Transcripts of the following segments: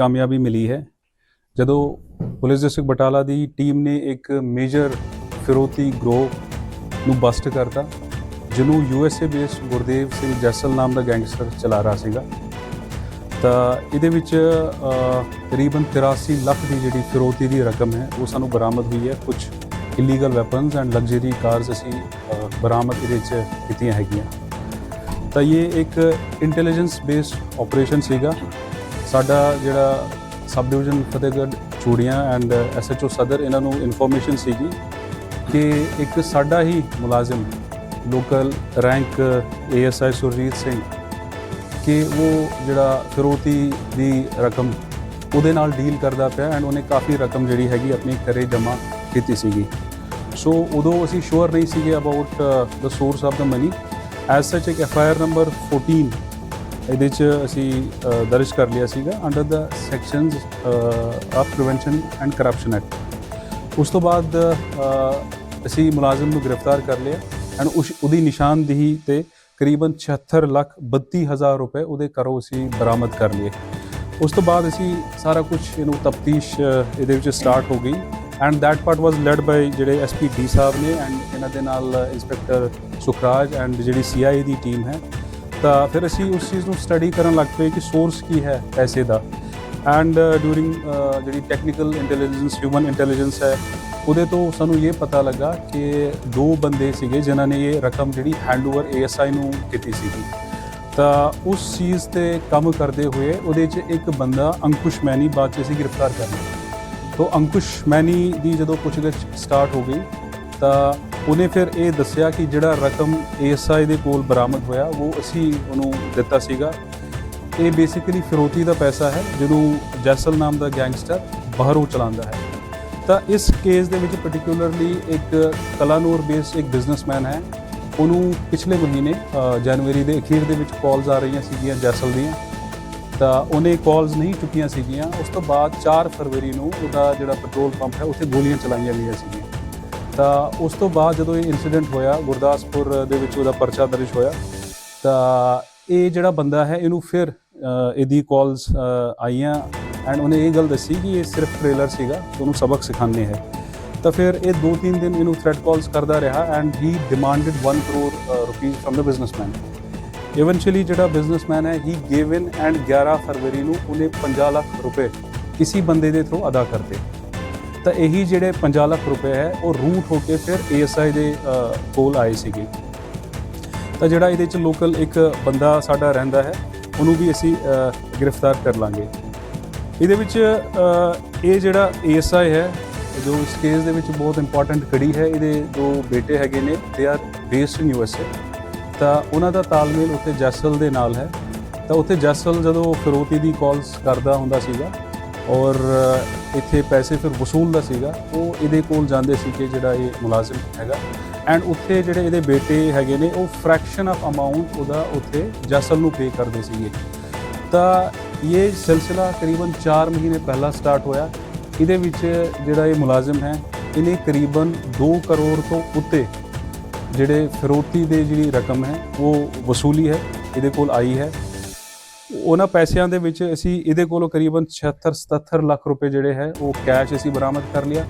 ਕਾਮਯਾਬੀ ਮਿਲੀ ਹੈ। ਜਦੋਂ ਪੁਲਿਸ ਡਿਸਟ੍ਰਿਕਟ ਬਟਾਲਾ ਦੀ ਟੀਮ ਨੇ ਇੱਕ ਮੇਜਰ ਫਿਰੋਤੀ ਗਰੋਹ ਨੂੰ ਬਸਟ ਕਰਤਾ, ਜਿਹਨੂੰ ਯੂਐਸਏ ਬੇਸਡ ਗੁਰਦੇਵ ਸਿੰਘ ਜੈਸਲ ਨਾਮ ਦਾ ਗੈਂਗਸਟਰ ਚਲਾ ਰਿਹਾ ਸੀਗਾ, ਤਾਂ ਇਹਦੇ ਵਿੱਚ ਤਕਰੀਬਨ 83 ਲੱਖ ਦੀ ਜਿਹੜੀ ਫਿਰੋਤੀ ਦੀ ਰਕਮ ਹੈ, ਉਹ ਸਾਨੂੰ ਬਰਾਮਦ ਹੋਈ ਹੈ। ਕੁਝ illegal weapons and luxury cars ਅਸੀਂ ਬਰਾਮਦ ਇਹਦੇ ਵਿੱਚ ਕੀਤੀਆਂ ਹੈਗੀਆਂ। ਤਾਂ ਇਹ ਇੱਕ ਇੰਟੈਲੀਜੈਂਸ ਬੇਸਡ ਆਪਰੇਸ਼ਨ ਸੀਗਾ। ਸਾਡਾ ਜਿਹੜਾ sub division Fatehgarh Churian and SHO ਸਦਰ, ਇਹਨਾਂ ਨੂੰ ਇਨਫੋਰਮੇਸ਼ਨ ਸੀਗੀ ਕਿ ਇੱਕ ਸਾਡਾ ਹੀ ਮੁਲਾਜ਼ਮ local rank ASI Surjit Singh ਕਿ ਉਹ ਜਿਹੜਾ ਫਿਰੋਤੀ ਦੀ ਰਕਮ ਉਹਦੇ ਨਾਲ ਡੀਲ ਕਰਦਾ ਪਿਆ ਐਂਡ ਉਹਨੇ ਕਾਫੀ ਰਕਮ ਜਿਹੜੀ ਹੈਗੀ ਆਪਣੀ ਘਰੇ ਜਮ੍ਹਾਂ ਕੀਤੀ ਸੀਗੀ। ਸੋ ਉਦੋਂ ਅਸੀਂ ਸ਼ੋਰ ਨਹੀਂ ਸੀਗੇ about the source of the money as such ਇੱਕ ਐਫ ਆਈ ਆਰ ਨੰਬਰ 14 ਇਹਦੇ ਚ ਅਸੀਂ ਦਰਜ ਕਰ ਲਿਆ ਸੀਗਾ under the sections of prevention and corruption act ਉਸ ਤੋਂ ਬਾਅਦ ਅਸੀਂ ਮੁਲਾਜ਼ਮ ਨੂੰ ਗ੍ਰਿਫਤਾਰ ਕਰ ਲਿਆ ਐਂਡ ਉਸ, ਉਹਦੀ ਨਿਸ਼ਾਨਦੇਹੀ ਤੇ ਕਰੀਬਨ 76 ਲੱਖ 32 ਹਜ਼ਾਰ ਰੁਪਏ ਉਹਦੇ ਘਰੋਂ ਅਸੀਂ ਬਰਾਮਦ ਕਰ ਲਏ। ਉਸ ਤੋਂ ਬਾਅਦ ਅਸੀਂ ਸਾਰਾ ਕੁਝ ਇਹਨੂੰ ਤਫਤੀਸ਼ ਇਹਦੇ ਵਿੱਚ ਸਟਾਰਟ ਹੋ ਗਈ and that part was led by ਜਿਹੜੇ ਐਸਪੀ ਡੀ ਸਾਹਿਬ ਨੇ ਐਂਡ ਇਹਨਾਂ ਦੇ ਨਾਲ ਇੰਸਪੈਕਟਰ ਸੁਖਰਾਜ ਐਂਡ ਜਿਹੜੀ ਸੀਆਈਏ ਦੀ ਟੀਮ ਹੈ ਤਾਂ ਫਿਰ ਅਸੀਂ ਉਸ ਚੀਜ਼ ਨੂੰ ਸਟੱਡੀ ਕਰਨ ਲੱਗ ਪਏ ਕਿ ਸੋਰਸ ਕੀ ਹੈ ਪੈਸੇ ਦਾ। ਐਂਡ ਡੂਰਿੰਗ ਜਿਹੜੀ ਟੈਕਨੀਕਲ ਇੰਟੈਲੀਜੈਂਸ ਹਿਊਮਨ ਇੰਟੈਲੀਜੈਂਸ ਹੈ, ਉਹਦੇ ਤੋਂ ਸਾਨੂੰ ਇਹ ਪਤਾ ਲੱਗਾ ਕਿ ਦੋ ਬੰਦੇ ਸੀਗੇ ਜਿਨ੍ਹਾਂ ਨੇ ਇਹ ਰਕਮ ਜਿਹੜੀ ਹੈਂਡਓਵਰ ਏਐਸਆਈ ਨੂੰ ਕੀਤੀ ਸੀਗੀ। ਤਾਂ ਉਸ ਚੀਜ਼ ਤੇ ਕੰਮ ਕਰਦੇ ਹੋਏ ਉਹਦੇ 'ਚ ਇੱਕ ਬੰਦਾ ਅੰਕੁਸ਼ ਮੈਨੀ ਬਾਅਦ 'ਚ ਅਸੀਂ ਗ੍ਰਿਫਤਾਰ ਕਰ ਲਿਆ। ਤੋਂ ਅੰਕੁਸ਼ ਮੈਨੀ ਦੀ ਜਦੋਂ ਪੁੱਛਗਿੱਛ ਸਟਾਰਟ ਹੋ ਗਈ, ਤਾਂ ਉਹਨੇ ਫਿਰ ਇਹ ਦੱਸਿਆ ਕਿ ਜਿਹੜਾ ਰਕਮ ਏਐਸਆਈ ਦੇ ਕੋਲ ਬਰਾਮਦ ਹੋਇਆ, ਉਹ ਅਸੀਂ ਉਹਨੂੰ ਦਿੱਤਾ ਸੀਗਾ। ਇਹ ਬੇਸਿਕਲੀ ਫਿਰੋਤੀ ਦਾ ਪੈਸਾ ਹੈ, ਜਿਹਨੂੰ ਜੈਸਲ ਨਾਮ ਦਾ ਗੈਂਗਸਟਰ ਬਾਹਰੋਂ ਚਲਾਉਂਦਾ ਹੈ। ਤਾਂ ਇਸ ਕੇਸ ਦੇ ਵਿੱਚ ਪਾਰਟਿਕੂਲਰਲੀ ਇੱਕ ਕਲਾਨੂਰ ਬੇਸਡ ਇੱਕ ਬਿਜ਼ਨਸਮੈਨ ਹੈ, ਉਹਨੂੰ ਪਿਛਲੇ ਮਹੀਨੇ ਜਨਵਰੀ ਦੇ ਅਖੀਰ ਦੇ ਵਿੱਚ ਕਾਲਸ ਆ ਰਹੀਆਂ ਸੀਗੀਆਂ ਜੈਸਲ ਦੀਆਂ। ਤਾਂ ਉਹਨੇ ਕਾਲਸ ਨਹੀਂ ਚੁੱਕੀਆਂ ਸੀਗੀਆਂ, ਉਸ ਤੋਂ ਬਾਅਦ 4 ਫਰਵਰੀ ਨੂੰ ਉਹਦਾ ਜਿਹੜਾ ਪੈਟਰੋਲ ਪੰਪ ਹੈ, ਉੱਥੇ ਗੋਲੀਆਂ ਚਲਾਈਆਂ ਗਈਆਂ ਸੀਗੀਆਂ। ਤਾਂ ਉਸ ਤੋਂ ਬਾਅਦ ਜਦੋਂ ਇਹ ਇਨਸੀਡੈਂਟ ਹੋਇਆ, ਗੁਰਦਾਸਪੁਰ ਦੇ ਵਿੱਚ ਉਹਦਾ ਪਰਚਾ ਦਰਜ ਹੋਇਆ, ਤਾਂ ਇਹ ਜਿਹੜਾ ਬੰਦਾ ਹੈ, ਇਹਨੂੰ ਫਿਰ ਇਹਦੀ ਕਾਲਸ ਆਈਆਂ ਐਂਡ ਉਹਨੇ ਇਹ ਗੱਲ ਦੱਸੀ ਕਿ ਇਹ ਸਿਰਫ ਟ੍ਰੇਲਰ ਸੀਗਾ ਉਹਨੂੰ ਸਬਕ ਸਿਖਾਣੇ ਹੈ। ਤਾਂ ਫਿਰ ਇਹ 2-3 ਦਿਨ ਇਹਨੂੰ ਥ੍ਰੈਟ ਕਾਲਸ ਕਰਦਾ ਰਿਹਾ and he demanded 1 crore rupees firm the businessman eventually ਜਿਹੜਾ ਬਿਜ਼ਨਸਮੈਨ ਹੈ ਹੀ ਗੇਵ ਇਨ ਐਂਡ 11 ਫਰਵਰੀ ਨੂੰ ਉਹਨੇ 50 ਲੱਖ ਰੁਪਏ ਕਿਸੇ ਬੰਦੇ ਦੇ ਥਰੂ ਅਦਾ ਕਰਤੇ ਤਾਂ ਇਹੀ ਜਿਹੜੇ 50 ਲੱਖ ਰੁਪਏ ਹੈ, ਉਹ ਰੂਟ ਹੋ ਕੇ ਫਿਰ ਏਐਸਆਈ ਦੇ ਕੋਲ ਆਏ ਸੀਗੇ। ਤਾਂ ਜਿਹੜਾ ਇਹਦੇ ਚ ਲੋਕਲ ਇੱਕ ਬੰਦਾ ਸਾਡਾ ਰਹਿੰਦਾ ਹੈ, ਉਹਨੂੰ ਵੀ ਅਸੀਂ ਗ੍ਰਿਫਤਾਰ ਕਰ ਲਾਂਗੇ। ਇਹਦੇ ਵਿੱਚ ਇਹ ਜਿਹੜਾ ਏਐਸਆਈ ਹੈ, ਜੋ ਇਸ ਕੇਸ ਦੇ ਵਿੱਚ ਬਹੁਤ ਇੰਪੋਰਟੈਂਟ ਕੜੀ ਹੈ, ਇਹਦੇ ਦੋ ਬੇਟੇ ਹੈਗੇ ਨੇ they are based in USA ਤਾਂ ਉਹਨਾਂ ਦਾ ਤਾਲਮੇਲ ਉੱਥੇ ਜੈਸਲ ਦੇ ਨਾਲ ਹੈ। ਤਾਂ ਉੱਥੇ ਜੈਸਲ ਜਦੋਂ ਫਿਰੋਤੀ ਦੀ ਕਾਲਸ ਕਰਦਾ ਹੁੰਦਾ ਸੀਗਾ ਔਰ ਇੱਥੇ ਪੈਸੇ ਫਿਰ ਵਸੂਲ ਦਾ ਸੀਗਾ, ਉਹ ਇਹਦੇ ਕੋਲ ਜਾਂਦੇ ਸੀ ਕਿ ਜਿਹੜਾ ਇਹ ਮੁਲਾਜ਼ਮ ਹੈਗਾ। ਐਂਡ ਉੱਥੇ ਜਿਹੜੇ ਇਹਦੇ ਬੇਟੇ ਹੈਗੇ ਨੇ, ਉਹ ਫ੍ਰੈਕਸ਼ਨ ਆਫ ਅਮਾਉਂਟ ਉਹਦਾ ਉੱਥੇ ਜੈਸਲ ਨੂੰ ਪੇ ਕਰਦੇ ਸੀਗੇ। ਤਾਂ ਇਹ ਸਿਲਸਿਲਾ ਕਰੀਬਨ 4 ਮਹੀਨੇ ਪਹਿਲਾਂ ਸਟਾਰਟ ਹੋਇਆ। ਇਹਦੇ ਵਿੱਚ ਜਿਹੜਾ ਇਹ ਮੁਲਾਜ਼ਮ ਹੈ, ਇਹਨੇ ਕਰੀਬਨ 2 ਕਰੋੜ ਤੋਂ ਉੱਤੇ ਜਿਹੜੇ ਫਿਰੋਤੀ ਦੇ ਜਿਹੜੀ ਰਕਮ ਹੈ, ਉਹ ਵਸੂਲੀ ਹੈ, ਇਹਦੇ ਕੋਲ ਆਈ ਹੈ। ਉਹਨਾਂ ਪੈਸਿਆਂ ਦੇ ਵਿੱਚ ਅਸੀਂ ਇਹਦੇ ਕੋਲੋਂ ਕਰੀਬਨ 76 77 ਲੱਖ ਰੁਪਏ ਜਿਹੜੇ ਹੈ, ਉਹ ਕੈਸ਼ ਅਸੀਂ ਬਰਾਮਦ ਕਰ ਲਿਆ।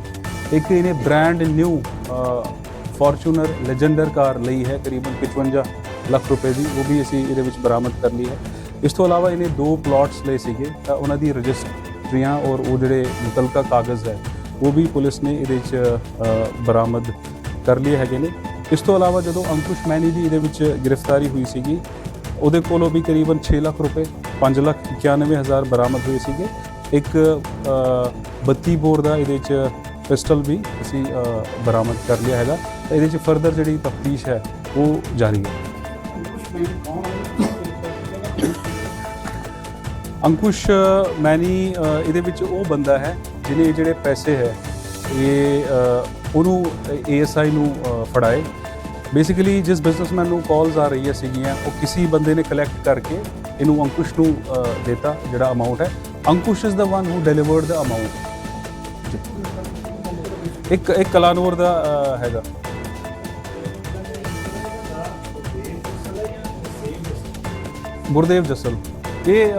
ਇੱਕ ਇਹਨੇ brand new Fortuner Legender car ਲਈ ਹੈ, ਕਰੀਬਨ 55 ਲੱਖ ਰੁਪਏ ਦੀ, ਉਹ ਵੀ ਅਸੀਂ ਇਹਦੇ ਵਿੱਚ ਬਰਾਮਦ ਕਰ ਲਈ ਹੈ। ਇਸ ਤੋਂ ਇਲਾਵਾ ਇਹਨੇ ਦੋ ਪਲਾਟਸ ਲਏ ਸੀਗੇ, ਤਾਂ ਉਹਨਾਂ ਦੀ ਰਜਿਸਟਰੀਆਂ ਔਰ ਉਹ ਜਿਹੜੇ ਮੁਤਲਕਾ ਕਾਗਜ਼ ਹੈ, ਉਹ ਵੀ ਪੁਲਿਸ ਨੇ ਇਹਦੇ ਵਿੱਚ ਬਰਾਮਦ ਕਰ ਲਏ ਹੈਗੇ ਨੇ। ਇਸ ਤੋਂ ਇਲਾਵਾ ਜਦੋਂ ਅੰਕੁਸ਼ ਮੈਨੀ ਦੀ ਇਹਦੇ ਵਿੱਚ ਗ੍ਰਿਫਤਾਰੀ ਹੋਈ ਸੀਗੀ ਉਹਦੇ ਕੋਲੋਂ ਵੀ ਕਰੀਬਨ 6 ਲੱਖ ਰੁਪਏ 5 ਲੱਖ 91 ਹਜ਼ਾਰ ਬਰਾਮਦ ਹੋਏ ਸੀਗੇ। ਇੱਕ ਅ, 32 ਬੋਰ ਦਾ ਇਹਦੇ ਚ ਪਿਸਟਲ ਵੀ ਅਸੀਂ ਬਰਾਮਦ ਕਰ ਲਿਆ ਹੈਗਾ। ਇਹਦੇ ਚ ਫਰਦਰ ਜਿਹੜੀ ਤਫਤੀਸ਼ ਹੈ ਉਹ ਜਾਰੀ ਹੈ। ਅੰਕੁਸ਼ ਮੈਨੀ ਇਹਦੇ ਵਿੱਚ ਉਹ ਬੰਦਾ ਹੈ ਜਿਹਨੇ ਜਿਹੜੇ ਪੈਸੇ ਹੈ ਇਹ ਅ, ਉਹਨੂੰ ਏਐਸਆਈ ਨੂੰ ਫੜਾਏ। ਬੇਸਿਕਲੀ ਜਿਸ ਬਿਜ਼ਨਸਮੈਨ ਨੂੰ ਕਾਲਸ ਆ ਰਹੀਆਂ ਸੀਗੀਆਂ, ਉਹ ਕਿਸੇ ਬੰਦੇ ਨੇ ਕਲੈਕਟ ਕਰਕੇ ਇਹਨੂੰ ਅੰਕੁਸ਼ ਨੂੰ ਦਿੱਤਾ, ਜਿਹੜਾ ਅਮਾਉਂਟ ਹੈ। Ankush is the one who delivered the amount ਇੱਕ ਇੱਕ ਕਲਾਨੌਰ ਦਾ ਹੈਗਾ। ਗੁਰਦੇਵ ਜਸਲ। ਇਹ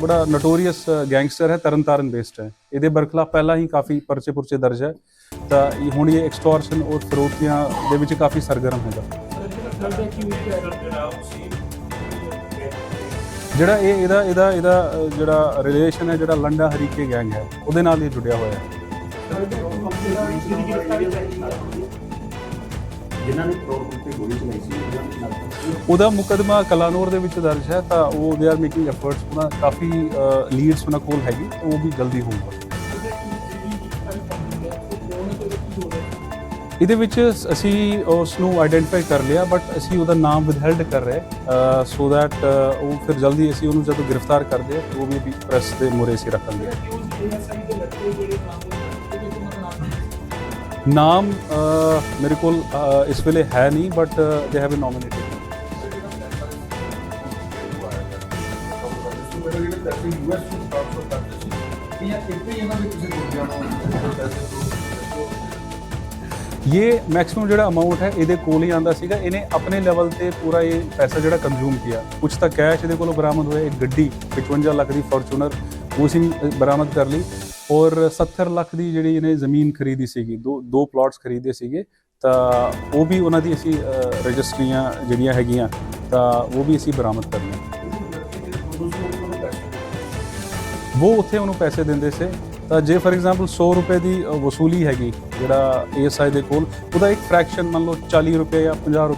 ਬੜਾ ਨਟੋਰੀਅਸ ਗੈਂਗਸਟਰ ਹੈ, ਤਰਨਤਾਰਨ ਬੇਸਡ ਹੈ। ਇਹਦੇ ਬਰਖਲਾਫ ਪਹਿਲਾਂ ਹੀ ਕਾਫੀ ਪਰਚੇ ਪੁਰਚੇ ਦਰਜ ਹੈ। ਤਾਂ ਇਹ ਹੁਣ ਇਹ ਐਕਸਟੋਰਸ਼ਨ ਔਰ ਫਰੋਤੀਆਂ ਦੇ ਵਿੱਚ ਕਾਫੀ ਸਰਗਰਮ ਹੈਗਾ ਜਿਹੜਾ ਇਹ ਇਹਦਾ ਇਹਦਾ ਇਹਦਾ ਜਿਹੜਾ ਰਿਲੇਸ਼ਨ ਹੈ ਜਿਹੜਾ ਲੰਡਾ ਹਰੀਕੇ ਗੈਂਗ ਹੈ ਉਹਦੇ ਨਾਲ ਇਹ ਜੁੜਿਆ ਹੋਇਆ ਹੈ। ਜਿਨ੍ਹਾਂ ਨੇ ਪ੍ਰੋਗਰਾਮ ਤੇ ਗੋਲੀ ਚਲਾਈ ਸੀ ਉਹਨਾਂ ਦੇ ਨਾਲ ਉਹਦਾ ਮੁਕਦਮਾ ਕਲਾਨੌਰ ਦੇ ਵਿੱਚ ਦਰਜ ਹੈ ਤਾਂ ਉਹ ਦੇ ਆਰ ਮੇਕਿੰਗ ਐਫਰਟਸ ਉਹਨਾਂ ਕਾਫੀ ਲੀਡਸ ਉਹਨਾਂ ਕੋਲ ਹੈਗੀ ਉਹ ਵੀ ਜਲਦੀ ਹੋਊਗਾ। ਇਹਦੇ ਵਿੱਚ ਅਸੀਂ ਉਸ ਨੂੰ ਆਇਡੈਂਟੀਫਾਈ ਕਰ ਲਿਆ ਬਟ ਅਸੀਂ ਉਹਦਾ ਨਾਮ ਵਿਦਹੈਲਡ ਕਰ ਰਹੇ ਸੋ ਦੈਟ ਉਹ ਫਿਰ ਜਲਦੀ ਅਸੀਂ ਉਹਨੂੰ ਜਦੋਂ ਗ੍ਰਿਫਤਾਰ ਕਰਦੇ ਹਾਂ ਉਹ ਵੀ ਪ੍ਰੈਸ ਦੇ ਮੂਹਰੇ ਅਸੀਂ ਰੱਖਾਂਗੇ ਨਾਮ ਮੇਰੇ ਕੋਲ ਇਸ ਵੇਲੇ ਹੈ ਨਹੀਂ but they have been nominated ਇਹ ਇਹ ਮੈਕਸਿਮਮ ਜਿਹੜਾ ਅਮਾਉਂਟ ਹੈ, ਇਹਦੇ ਕੋਲ ਹੀ ਆਂਦਾ ਸੀਗਾ। ਇਹਨੇ ਆਪਣੇ ਲੈਵਲ ਤੇ ਪੂਰਾ ਇਹ ਪੈਸਾ ਜਿਹੜਾ ਕੰਜ਼ੂਮ ਕੀਤਾ। ਕੁਝ ਤਾਂ ਕੈਸ਼ ਇਹਦੇ ਕੋਲੋਂ ਬਰਾਮਦ ਹੋਇਆ। ਇੱਕ ਗੱਡੀ 55 ਲੱਖ ਦੀ ਫੋਰਚੂਨਰ ਉਹ ਅਸੀਂ ਬਰਾਮਦ ਕਰ ਲਈ। ਔਰ 70 ਲੱਖ ਦੀ ਜਿਹੜੀ ਇਹਨੇ ਜ਼ਮੀਨ ਖਰੀਦੀ ਸੀਗੀ, ਦੋ ਦੋ ਪਲਾਟਸ ਖਰੀਦੇ ਸੀਗੇ, ਤਾਂ ਉਹ ਵੀ ਉਹਨਾਂ ਦੀ ਅਸੀਂ ਰਜਿਸਟਰੀਆਂ ਜਿਹੜੀਆਂ ਹੈਗੀਆਂ, ਤਾਂ ਉਹ ਵੀ ਅਸੀਂ ਬਰਾਮਦ ਕਰ ਲਈਆਂ। ਉਹ ਉੱਥੇ ਉਹਨੂੰ ਪੈਸੇ ਦਿੰਦੇ ਸੀ। ਤਾਂ ਜੇ ਫੋਰ ਐਗਜ਼ਾਮਪਲ 100 ਰੁਪਏ ਦੀ ਵਸੂਲੀ ਹੈਗੀ ਜਿਹੜਾ ਏਐਸਆਈ ਦੇ ਕੋਲ, ਉਹਦਾ ਇੱਕ ਫ੍ਰੈਕਸ਼ਨ ਮੰਨ ਲਓ 40 ਰੁਪਏ ਜਾਂ 50 ਰੁਪਏ